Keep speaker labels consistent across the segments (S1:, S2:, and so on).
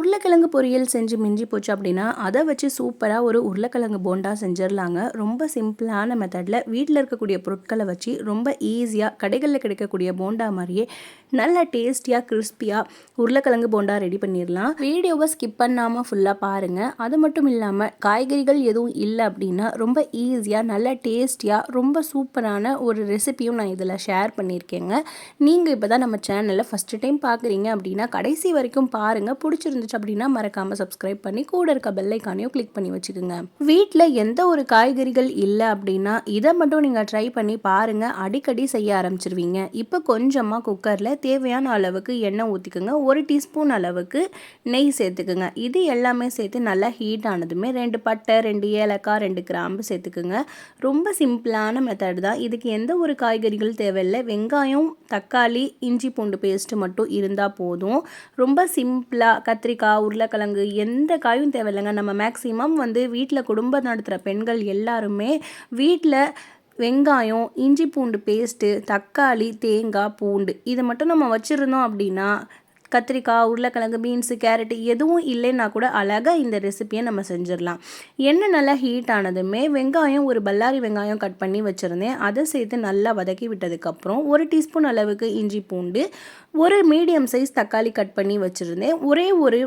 S1: உருளைக்கிழங்கு பொரியல் செஞ்சு மிஞ்சி போச்சு அப்படின்னா அதை வச்சு சூப்பராக ஒரு உருளைக்கிழங்கு போண்டா செஞ்சிடலாங்க. ரொம்ப சிம்பிளான மெத்தடில் வீட்டில் இருக்கக்கூடிய பொருட்களை வச்சு ரொம்ப ஈஸியாக கடைகளில் கிடைக்கக்கூடிய போண்டா மாதிரியே நல்ல டேஸ்டியாக கிறிஸ்பியாக உருளைக்கிழங்கு போண்டா ரெடி பண்ணிடலாம். வீடியோவை ஸ்கிப் பண்ணாமல் ஃபுல்லாக பாருங்கள் அது மட்டும் இல்லாமல் காய்கறிகள் எதுவும் இல்லை அப்படின்னா ரொம்ப ஈஸியாக நல்ல டேஸ்டியாக ரொம்ப சூப்பரான ஒரு ரெசிபியும் நான் இதில் ஷேர் பண்ணியிருக்கேங்க. நீங்கள் இப்போ தான் நம்ம சேனலில் ஃபஸ்ட்டு டைம் பார்க்குறீங்க அப்படின்னா கடைசி வரைக்கும் பாருங்கள் பிடிச்சிருந்து இருந்துச்சு அப்படின்னா மறக்காமல் சப்ஸ்கிரைப் பண்ணி கூட இருக்க பெல்லைக்கானையும் கிளிக் பண்ணி வச்சுக்கோங்க. வீட்டில் எந்த ஒரு காய்கறிகள் இல்லை அப்படின்னா இதை மட்டும் நீங்கள் ட்ரை பண்ணி பாருங்கள் அடிக்கடி செய்ய ஆரம்பிச்சிருவீங்க. இப்போ கொஞ்சமாக குக்கரில் தேவையான அளவுக்கு எண்ணெய் ஊற்றிக்குங்க ஒரு டீஸ்பூன் அளவுக்கு நெய் சேர்த்துக்குங்க. இது எல்லாமே சேர்த்து நல்லா ஹீட் ஆனதுமே ரெண்டு பட்டை ரெண்டு ஏலக்காய் ரெண்டு கிராம்பு சேர்த்துக்குங்க. ரொம்ப சிம்பிளான மெத்தட் தான். இதுக்கு எந்த ஒரு காய்கறிகள் தேவையில்லை. வெங்காயம் தக்காளி இஞ்சி பூண்டு பேஸ்ட்டு மட்டும் இருந்தால் போதும். ரொம்ப சிம்பிளாக கத்திரிக்காய் கத்திரிக்காய் உருளைக்கிழங்கு எந்த காயும் தேவையில்லைங்க. நம்ம மேக்ஸிமம் வந்து வீட்டில் குடும்பம் நடத்துகிற பெண்கள் எல்லாருமே வீட்டில் வெங்காயம் இஞ்சி பூண்டு பேஸ்ட்டு தக்காளி தேங்காய் பூண்டு இதை மட்டும் நம்ம வச்சுருந்தோம் அப்படின்னா கத்திரிக்காய் உருளைக்கிழங்கு பீன்ஸு கேரட்டு எதுவும் இல்லைன்னா கூட அழகாக இந்த ரெசிப்பியை நம்ம செஞ்சிடலாம். எண்ணெய் நல்லா ஹீட் ஆனதுமே வெங்காயம் ஒரு பல்லாரி வெங்காயம் கட் பண்ணி வச்சுருந்தேன். அதை சேர்த்து நல்லா வதக்கி விட்டதுக்கப்புறம் ஒரு டீஸ்பூன் அளவுக்கு இஞ்சி பூண்டு ஒரு மீடியம் சைஸ் தக்காளி கட் பண்ணி வச்சுருந்தேன். ஒரே ஒரு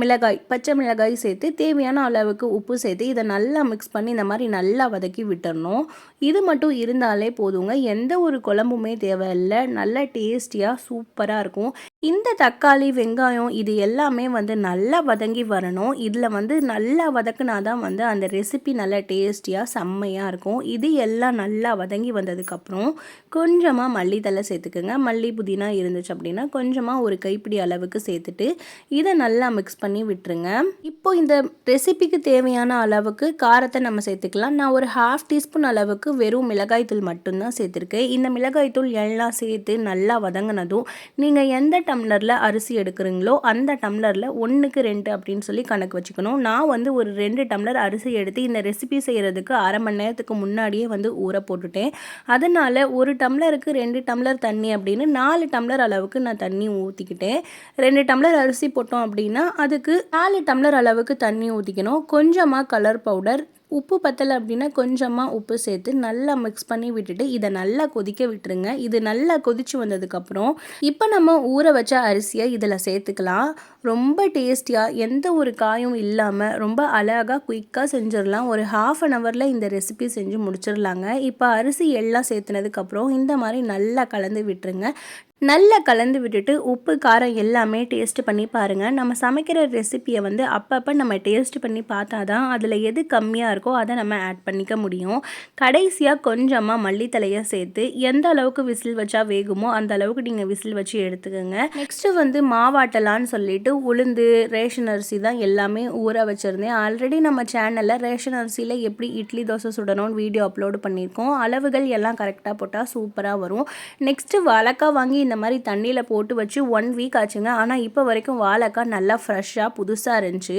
S1: மிளகாய் பச்சை மிளகாய் சேர்த்து தேவையான அளவுக்கு உப்பு சேர்த்து இதை நல்லா மிக்ஸ் பண்ணி இந்த மாதிரி நல்லா வதக்கி விட்டுறணும். இது மட்டும் இருந்தாலே போதுங்க. எந்த ஒரு குழம்புமே தேவையில்லை. நல்லா டேஸ்டியாக சூப்பராக இருக்கும். இந்த தக்காளி வெங்காயம் இது எல்லாமே வந்து நல்லா வதங்கி வரணும். இதில் வந்து நல்லா வதக்குனா தான் வந்து அந்த ரெசிபி நல்லா டேஸ்டியாக செம்மையாக இருக்கும். இது எல்லாம் நல்லா வதங்கி வந்ததுக்கப்புறம் கொஞ்சமாக மல்லித்தலை சேர்த்துக்குங்க. மல்லி புதினா இருந்துச்சு அப்படின்னா கொஞ்சமாக ஒரு கைப்பிடி அளவுக்கு சேர்த்துட்டு இதை நல்லா மிக்ஸ் பண்ணி விட்டுருங்க. இப்போ இந்த ரெசிபிக்கு தேவையான அளவுக்கு காரத்தை நம்ம சேர்த்துக்கலாம். நான் ஒரு ஹாஃப் டீஸ்பூன் அளவுக்கு வெறும் மிளகாய்த்தூள் மட்டும்தான் சேர்த்துருக்கேன். இந்த மிளகாய்த்தூள் எல்லாம் சேர்த்து நல்லா வதங்கினதும் நீங்கள் எந்த டம்ளரில் அரிசி எடுக்கிறீங்களோ அந்த டம்ளரில் ஒன்றுக்கு ரெண்டு அப்படின்னு சொல்லி கணக்கு வச்சுக்கணும். நான் வந்து ஒரு ரெண்டு டம்ளர் அரிசி எடுத்து இந்த ரெசிபி செய்கிறதுக்கு அரை மணி நேரத்துக்கு முன்னாடியே வந்து ஊற போட்டுட்டேன். அதனால் ஒரு டம்ளருக்கு ரெண்டு டம்ளர் தண்ணி அப்படின்னு நாலு டம்ளர் அளவுக்கு நான் தண்ணி ஊற்றிக்கிட்டேன் ரெண்டு டம்ளர் அரிசி போட்டோம் அப்படின்னா அதுக்கு நாலு டம்ளர் அளவுக்கு தண்ணி ஊற்றிக்கணும் கொஞ்சமாக கலர் பவுடர் உப்பு பத்தலை அப்படின்னா கொஞ்சமாக உப்பு சேர்த்து நல்லா மிக்ஸ் பண்ணி விட்டுட்டு இதை நல்லா கொதிக்க விட்டுருங்க. இது நல்லா கொதிச்சு வந்ததுக்கப்புறம் இப்போ நம்ம ஊற வச்ச அரிசியை இதில் சேர்த்துக்கலாம். ரொம்ப டேஸ்டியாக எந்த ஒரு காயும் இல்லாமல் ரொம்ப அழகாக குயிக்காக செஞ்சிடலாம் ஒரு ஹாஃப் அன் ஹவரில் இந்த ரெசிபி செஞ்சு முடிச்சிடலாங்க இப்போ அரிசி எல்லாம் சேர்த்துனதுக்கப்புறம் இந்த மாதிரி நல்லா கலந்து விட்டுருங்க. நல்லா கலந்து விட்டுட்டு உப்பு காரம் எல்லாமே டேஸ்ட் பண்ணி பாருங்கள் நம்ம சமைக்கிற ரெசிப்பியை வந்து அப்பப்போ நம்ம டேஸ்ட் பண்ணி பார்த்தா தான் அதில் எது கம்மியாக இருக்கோ அதை நம்ம ஆட் பண்ணிக்க முடியும். கடைசியாக கொஞ்சமாக மல்லித்தலையை சேர்த்து எந்த அளவுக்கு விசில் வச்சா வேகுமோ அந்த அளவுக்கு நீங்கள் விசில் வச்சு எடுத்துக்கோங்க. நெக்ஸ்ட்டு வந்து மாவாட்டலான்னு சொல்லிட்டு உளுந்து ரேஷன் அரிசி தான் எல்லாமே ஊற வச்சுருந்தேன். ஆல்ரெடி நம்ம சேனலில் ரேஷன் அரிசியில் எப்படி இட்லி தோசை சுடணும்னு வீடியோ அப்லோடு பண்ணியிருக்கோம். அளவுகள் எல்லாம் கரெக்டாக போட்டால் சூப்பராக வரும். நெக்ஸ்ட்டு வாழைக்காய் வாங்கி இந்த மாதிரி தண்ணியில் போட்டு வச்சு ஒன் வீக் ஆச்சுங்க. ஆனால் இப்போ வரைக்கும் வாழைக்காய் நல்லா ஃப்ரெஷ்ஷாக புதுசாக இருந்துச்சு.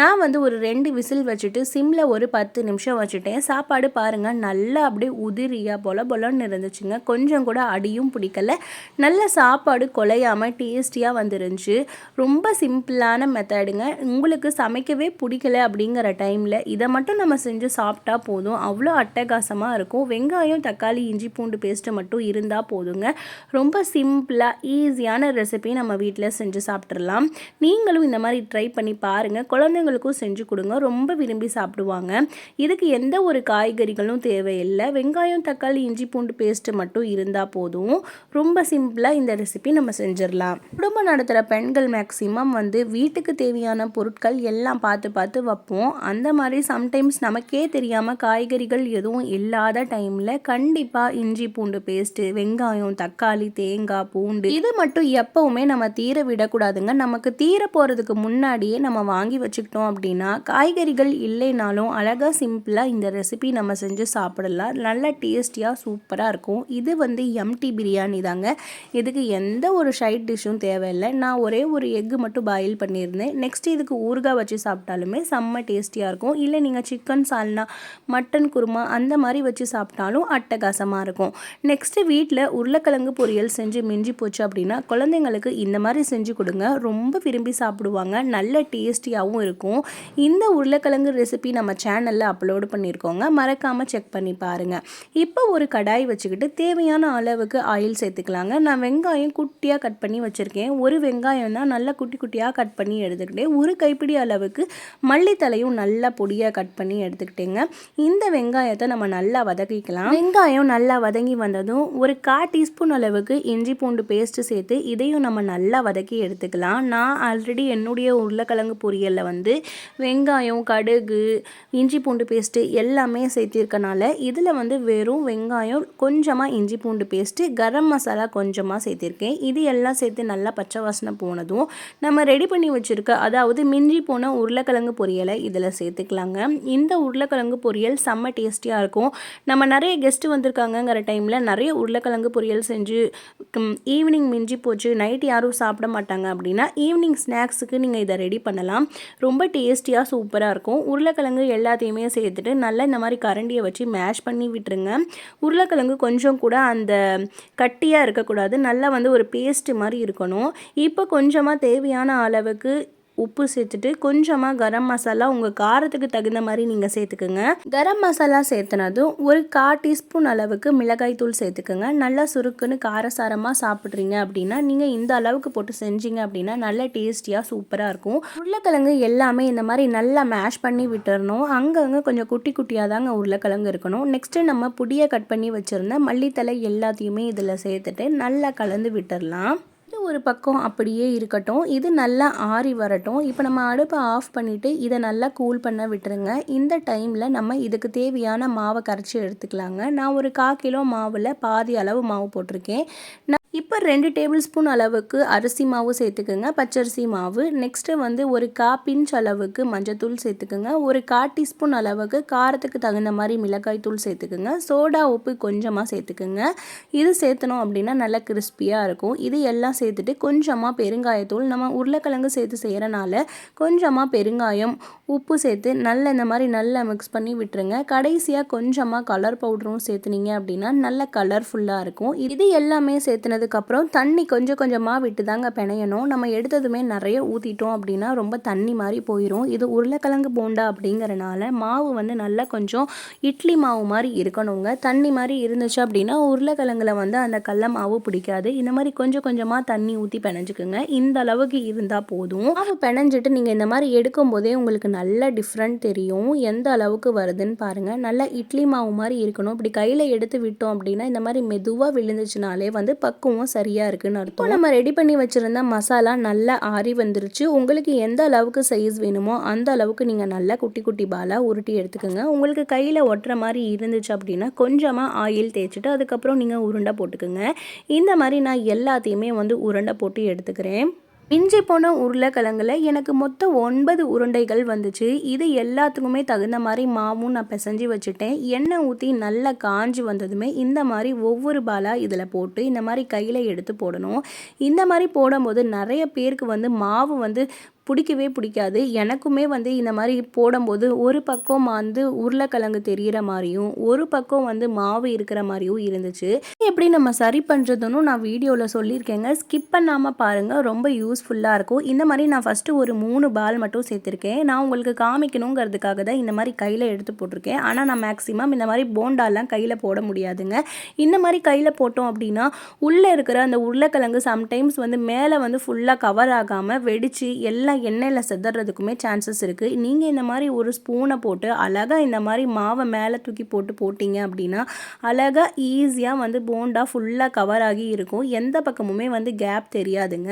S1: நான் வந்து ஒரு ரெண்டு விசில் வச்சுட்டு சிம்மில் ஒரு பத்து நிமிஷம் வச்சுட்டேன். சாப்பாடு பாருங்கள் நல்லா அப்படியே உதிரியாக பொல பொலன்னு இருந்துச்சுங்க. கொஞ்சம் கூட அடியும் பிடிக்கல. நல்ல சாப்பாடு கொலையாமல் டேஸ்டியாக வந்துருந்துச்சு. ரொம்ப சிம்பிளான மெத்தடுங்க உங்களுக்கு சமைக்கவே பிடிக்கல அப்படிங்கிற டைமில் இதை மட்டும் நம்ம செஞ்சு சாப்பிட்டா போதும். அவ்வளோ அட்டகாசமாக இருக்கும். வெங்காயம் தக்காளி இஞ்சி பூண்டு பேஸ்ட்டு மட்டும் இருந்தால் போதுங்க. ரொம்ப சிம்பிளாக ஈஸியான ரெசிபி நம்ம வீட்டில் செஞ்சு சாப்பிட்றலாம் நீங்களும் இந்த மாதிரி ட்ரை பண்ணி பாருங்கள் குழந்தைங்களுக்கும் செஞ்சு கொடுங்க. ரொம்ப விரும்பி சாப்பிடுவாங்க. இதுக்கு எந்த ஒரு காய்கறிகளும் தேவையில்லை. வெங்காயம் தக்காளி இஞ்சி பூண்டு பேஸ்ட்டு மட்டும் இருந்தால் போதும். ரொம்ப சிம்பிளாக இந்த ரெசிபி நம்ம செஞ்சிடலாம். குடும்பம் நடத்துகிற பெண்கள் மேக்ஸிமம் வந்து வீட்டுக்கு தேவையான பொருட்கள் எல்லாம் பார்த்து பார்த்து வைப்போம். அந்த மாதிரி சம்டைம்ஸ் நமக்கே தெரியாமல் காய்கறிகள் எதுவும் இல்லாத டைமில் கண்டிப்பாக இஞ்சி பூண்டு பேஸ்ட்டு வெங்காயம் தக்காளி தேங்காய் பூண்டு இது மட்டும் எப்போவுமே நம்ம தீர விடக்கூடாதுங்க. நமக்கு தீர போகிறதுக்கு முன்னாடியே நம்ம வாங்கி வச்சுக்கிட்டோம் அப்படின்னா காய்கறிகள் இல்லைனாலும் அழகாக சிம்பிளாக இந்த ரெசிபி நம்ம செஞ்சு சாப்பிடலாம். நல்ல டேஸ்டியாக சூப்பராக இருக்கும். இது வந்து எம்டி பிரியாணி தாங்க. இதுக்கு எந்த ஒரு சைட் டிஷ்ஷும் தேவையில்லை. நான் ஒரே ஒரு எக்கு மட்டும் மட்டும் பாயில் பண்ணியிருந்தேன். நெக்ஸ்ட் இதுக்கு ஊறுகாய் வச்சு சாப்பிட்டாலுமே செம்ம டேஸ்டியாக இருக்கும். இல்லை நீங்கள் சிக்கன் சால்னா மட்டன் குருமா அந்த மாதிரி வச்சு சாப்பிட்டாலும் அட்டகாசமாக இருக்கும். நெக்ஸ்ட்டு வீட்டில் உருளைக்கிழங்கு பொரியல் செஞ்சு மிஞ்சி போச்சு அப்படின்னா குழந்தைங்களுக்கு இந்த மாதிரி செஞ்சு கொடுங்க. ரொம்ப விரும்பி சாப்பிடுவாங்க. நல்ல டேஸ்டியாகவும் இருக்கும். இந்த உருளைக்கிழங்கு ரெசிபி நம்ம சேனலில் அப்லோடு பண்ணியிருக்கோங்க மறக்காமல் செக் பண்ணி பாருங்கள் இப்போ ஒரு கடாய் வச்சுக்கிட்டு தேவையான அளவுக்கு ஆயில் சேர்த்துக்கலாங்க. நான் வெங்காயம் குட்டியாக கட் பண்ணி வச்சுருக்கேன். ஒரு வெங்காயம் தான் நல்லா குட்டி குட்டியாக கட் பண்ணி எடுத்துக்கிட்டேன். ஒரு கைப்பிடி அளவுக்கு மல்லித்தலையும் நல்லா பொடியாக கட் பண்ணி எடுத்துக்கிட்டேங்க. இந்த வெங்காயத்தை நம்ம நல்லா வதக்கிக்கலாம். வெங்காயம் நல்லா வதங்கி வந்ததும் ஒரு கால் டீஸ்பூன் அளவுக்கு இஞ்சி பூண்டு பேஸ்ட்டு சேர்த்து இதையும் நம்ம நல்லா வதக்கி எடுத்துக்கலாம். நான் ஆல்ரெடி என்னுடைய உருளைக்கிழங்கு பொரியலில் வந்து வெங்காயம் கடுகு இஞ்சி பூண்டு பேஸ்ட்டு எல்லாமே சேர்த்திருக்கனால இதில் வந்து வெறும் வெங்காயம் கொஞ்சமாக இஞ்சி பூண்டு பேஸ்ட்டு கரம் மசாலா கொஞ்சமாக சேர்த்திருக்கேன். இது எல்லாம் சேர்த்து நல்லா பச்சை வாசனை போனதும் நம்ம நம்ம ரெடி பண்ணி வச்சுருக்க அதாவது மிஞ்சி போன உருளைக்கிழங்கு பொரியலை இதில் சேர்த்துக்கலாங்க. இந்த உருளைக்கிழங்கு பொரியல் செம்ம டேஸ்டியாக இருக்கும். நம்ம நிறைய கெஸ்ட்டு வந்திருக்காங்கங்கிற டைமில் நிறைய உருளைக்கிழங்கு பொரியல் செஞ்சு ஈவினிங் மிஞ்சி போச்சு நைட் யாரும் சாப்பிட மாட்டாங்க அப்படின்னா ஈவினிங் ஸ்நாக்ஸுக்கு நீங்கள் இதை ரெடி பண்ணலாம். ரொம்ப டேஸ்டியாக சூப்பராக இருக்கும். உருளைக்கிழங்கு எல்லாத்தையுமே சேர்த்துட்டு நல்லா இந்த மாதிரி கரண்டியை வச்சு மேஷ் பண்ணி விட்டுருங்க. உருளைக்கிழங்கு கொஞ்சம் கூட அந்த கட்டியாக இருக்கக்கூடாது. நல்லா வந்து ஒரு பேஸ்ட்டு மாதிரி இருக்கணும். இப்போ கொஞ்சமாக தேவையான அளவுக்கு உப்பு சேர்த்துட்டு கொஞ்சமாக கரம் மசாலா உங்கள் காரத்துக்கு தகுந்த மாதிரி நீங்கள் சேர்த்துக்குங்க. கரம் மசாலா சேர்த்துனதும் ஒரு கா டீஸ்பூன் அளவுக்கு மிளகாய் தூள் சேர்த்துக்குங்க. நல்லா சுருக்குன்னு காரசாரமாக சாப்பிட்றீங்க அப்படின்னா நீங்கள் இந்த அளவுக்கு போட்டு செஞ்சீங்க அப்படின்னா நல்ல டேஸ்டியாக சூப்பராக இருக்கும். உருளைக்கிழங்கு எல்லாமே இந்த மாதிரி நல்லா மேஷ் பண்ணி விட்டுறணும். அங்கங்கே கொஞ்சம் குட்டி குட்டியாக தாங்க உருளைக்கிழங்கு இருக்கணும். நெக்ஸ்ட்டு நம்ம புடியை கட் பண்ணி வச்சுருந்த மல்லித்தலை எல்லாத்தையுமே இதில் சேர்த்துட்டு நல்லா கலந்து விட்டுடலாம் ஒரு பக்கம் அப்படியே இருக்கட்டும். இது நல்லா ஆறி வரட்டும். இப்போ நம்ம அடுப்பை ஆஃப் பண்ணிவிட்டு இதை நல்லா கூல் பண்ண விட்டுருங்க. இந்த டைமில் நம்ம இதுக்கு தேவையான மாவை கரைச்சி எடுத்துக்கலாங்க. நான் ஒரு கா கிலோ மாவில் பாதி அளவு மாவு போட்டிருக்கேன். இப்போ ரெண்டு டேபிள் ஸ்பூன் அளவுக்கு அரிசி மாவு சேர்த்துக்குங்க பச்சரிசி மாவு. நெக்ஸ்ட்டு வந்து ஒரு கா பிஞ்ச் அளவுக்கு மஞ்சத்தூள் சேர்த்துக்குங்க. ஒரு கா டீஸ்பூன் அளவுக்கு காரத்துக்கு தகுந்த மாதிரி மிளகாய் தூள் சேர்த்துக்குங்க. சோடா உப்பு கொஞ்சமாக சேர்த்துக்குங்க. இது சேர்த்தணும் அப்படின்னா நல்லா கிறிஸ்பியாக இருக்கும். இது எல்லாம் சேர்த்துட்டு கொஞ்சமாக பெருங்காயத்தூள் நம்ம உருளைக்கிழங்கு சேர்த்து செய்கிறனால கொஞ்சமாக பெருங்காயம் உப்பு சேர்த்து நல்ல இந்த மாதிரி நல்லா மிக்ஸ் பண்ணி விட்டுருங்க. கடைசியாக கொஞ்சமாக கலர் பவுடரும் சேர்த்துனீங்க அப்படின்னா நல்ல கலர்ஃபுல்லாக இருக்கும். இது எல்லாமே சேர்த்துனது அதுக்கப்புறம் தண்ணி கொஞ்சம் கொஞ்சமாக விட்டு தாங்க பிணையணும். நம்ம எடுத்ததுமே நிறைய ஊற்றிட்டோம் அப்படின்னா ரொம்ப தண்ணி மாதிரி போயிடும் இது உருளைக்கிழங்கு போண்டா அப்படிங்கிறனால மாவு வந்து நல்லா கொஞ்சம் இட்லி மாவு மாதிரி இருக்கணுங்க. தண்ணி மாதிரி இருந்துச்சு அப்படின்னா உருளைக்கிழங்குல வந்து அந்த கடல மாவு பிடிக்காது. இந்த மாதிரி கொஞ்சம் கொஞ்சமாக தண்ணி ஊற்றி பிணைஞ்சுக்குங்க. இந்த அளவுக்கு இருந்தால் போதும். மாவு பிணைஞ்சிட்டு நீங்கள் இந்த மாதிரி எடுக்கும் போதே உங்களுக்கு நல்ல டிஃப்ரெண்ட் தெரியும். எந்த அளவுக்கு வருதுன்னு பாருங்கள் நல்லா இட்லி மாவு மாதிரி இருக்கணும். இப்படி கையில் எடுத்து விட்டோம் அப்படின்னா இந்த மாதிரி மெதுவாக விழுந்துச்சுனாலே வந்து பக்குவம் பக்குவம் சரியாக இருக்குன்னு அர்த்தம். நம்ம ரெடி பண்ணி வச்சுருந்த மசாலா நல்லா ஆறி வந்துருச்சு. உங்களுக்கு எந்த அளவுக்கு சைஸ் வேணுமோ அந்த அளவுக்கு நீங்கள் நல்லா குட்டி குட்டி பாலாக உருட்டி எடுத்துக்கோங்க. உங்களுக்கு கையில் ஒட்டுற மாதிரி இருந்துச்சு அப்படின்னா கொஞ்சமாக ஆயில் தேய்ச்சிட்டு அதுக்கப்புறம் நீங்கள் உருண்டை போட்டுக்கோங்க. இந்த மாதிரி நான் எல்லாத்தையுமே வந்து உருண்டை போட்டு எடுத்துக்கிறேன். மிஞ்சி போன உருளைக்கிழங்குல எனக்கு மொத்தம் ஒன்பது உருண்டைகள் வந்துச்சு. இது எல்லாத்துக்குமே தகுந்த மாதிரி மாவும் நான் பிசைஞ்சு வச்சுட்டேன். எண்ணெய் ஊற்றி நல்லா காஞ்சி வந்ததுமே இந்த மாதிரி ஒவ்வொரு பாலாக இதில் போட்டு இந்த மாதிரி கையில் எடுத்து போடணும். இந்த மாதிரி போடும்போது நிறைய பேருக்கு வந்து மாவு வந்து பிடிக்கவே பிடிக்காது. எனக்குமே வந்து இந்த மாதிரி போடும்போது ஒரு பக்கம் வந்து உருளைக்கிழங்கு தெரிகிற மாதிரியும் ஒரு பக்கம் வந்து மாவு இருக்கிற மாதிரியும் இருந்துச்சு. எப்படி நம்ம சரி பண்ணுறதுன்னு நான் வீடியோவில் சொல்லியிருக்கேங்க. ஸ்கிப் பண்ணாமல் பாருங்கள் ரொம்ப யூஸ்ஃபுல்லாக இருக்கும். இந்த மாதிரி நான் ஃபஸ்ட்டு ஒரு மூணு பால் மட்டும் சேர்த்துருக்கேன். நான் உங்களுக்கு காமிக்கணுங்கிறதுக்காக தான் இந்த மாதிரி கையில் எடுத்து போட்டிருக்கேன். ஆனால் நான் மேக்ஸிமம் இந்த மாதிரி போண்டாலாம் கையில் போட முடியாதுங்க. இந்த மாதிரி கையில் போட்டோம் அப்படின்னா உள்ளே இருக்கிற அந்த உருளைக்கிழங்கு சம்டைம்ஸ் வந்து மேலே வந்து ஃபுல்லாக கவர் ஆகாமல் வெடித்து எல்லாம் நல்லா எண்ணெயில் செதறதுக்குமே சான்சஸ் இருக்குது நீங்கள் இந்த மாதிரி ஒரு ஸ்பூனை போட்டு அழகாக இந்த மாதிரி மாவை மேலே தூக்கி போட்டு போட்டிங்க அப்படின்னா அழகாக ஈஸியாக வந்து போண்டா ஃபுல்லாக கவர் ஆகி இருக்கும். எந்த பக்கமுமே வந்து கேப் தெரியாதுங்க.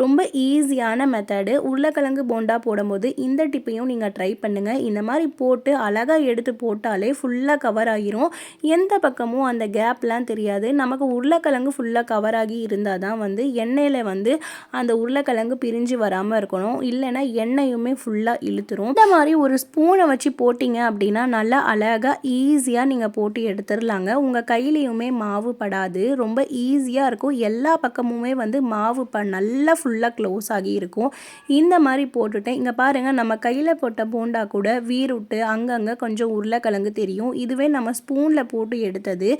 S1: ரொம்ப ஈஸியான மெத்தடு உருளைக்கிழங்கு போண்டா போடும்போது இந்த டிப்பையும் நீங்கள் ட்ரை பண்ணுங்கள் இந்த மாதிரி போட்டு அழகாக எடுத்து போட்டாலே ஃபுல்லாக கவர் ஆகிரும். எந்த பக்கமும் அந்த கேப்லாம் தெரியாது. நமக்கு உருளைக்கிழங்கு ஃபுல்லாக கவர் ஆகி இருந்தால் தான் வந்து எண்ணெயில் வந்து அந்த உருளைக்கிழங்கு பிரிஞ்சு வராமல் இருக்கணும். இழுத்துரும் இல்லைன்னா எண்ணெயுமே ஃபுல்லாக இழுத்துரும். இந்த மாதிரி ஒரு ஸ்பூனை வச்சு போட்டிங்க அப்படின்னா நல்லா அழகாக ஈஸியாக நீங்கள் போட்டு எடுத்துடலாங்க. உங்கள் கையிலையுமே மாவு படாது. ரொம்ப ஈஸியாக இருக்கும். எல்லா பக்கமுமே வந்து மாவு ப நல்லா ஃபுல்லாக க்ளோஸ் ஆகி இருக்கும். இந்த மாதிரி போட்டுட்டேன். இங்கே பாருங்கள் நம்ம கையில் போட்ட போண்டா கூட வீருட்டு அங்கங்கே கொஞ்சம் உருளைக்கிழங்கு தெரியும். இதுவே நம்ம ஸ்பூனில் போட்டு எடுத்தது.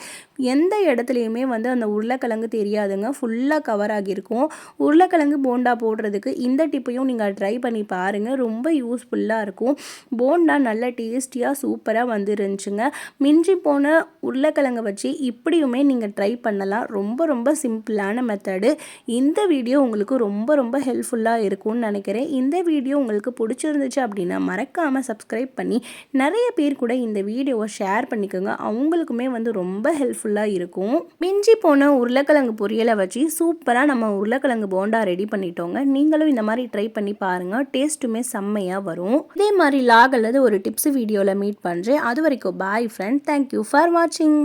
S1: எந்த இடத்துலையுமே வந்து அந்த உருளைக்கிழங்கு தெரியாதுங்க. ஃபுல்லாக கவர் ஆகியிருக்கும். உருளைக்கிழங்கு போண்டா போடுறதுக்கு இந்த டிப்பையும் நீங்கள் ட்ரை பண்ணி பாருங்கள் ரொம்ப யூஸ்ஃபுல்லாக இருக்கும். போண்டா நல்ல டேஸ்டியாக சூப்பராக வந்துருந்துச்சுங்க. மிஞ்சி போன உருளைக்கிழங்கு வச்சு இப்படியுமே நீங்கள் ட்ரை பண்ணலாம். ரொம்ப ரொம்ப சிம்பிளான மெத்தடு இந்த வீடியோ உங்களுக்கு ரொம்ப ரொம்ப ஹெல்ப்ஃபுல்லாக இருக்கும்னு நினைக்கிறேன். இந்த வீடியோ உங்களுக்கு பிடிச்சிருந்துச்சு அப்படின்னா மறக்காமல் சப்ஸ்கிரைப் பண்ணி நிறைய பேர் கூட இந்த வீடியோவை ஷேர் பண்ணிக்கோங்க. அவங்களுக்குமே வந்து ரொம்ப ஹெல்ப்ஃபுல்லாக இருக்கும். மிஞ்சி போன உருளைக்கிழங்கு பொரியலை வச்சு சூப்பராக நம்ம உருளைக்கிழங்கு போண்டா ரெடி பண்ணிட்டோங்க. நீங்களும் இந்த மாதிரி ட்ரை பண்ணி பாருங்கள் டேஸ்ட்டுமே செம்மையாக வரும். இதே மாதிரி லாக் அல்லது ஒரு டிப்ஸ் வீடியோவில் மீட் பண்ணுறேன் அது வரைக்கும் பாய் ஃப்ரெண்ட் தேங்க்யூ ஃபார் வாட்சிங்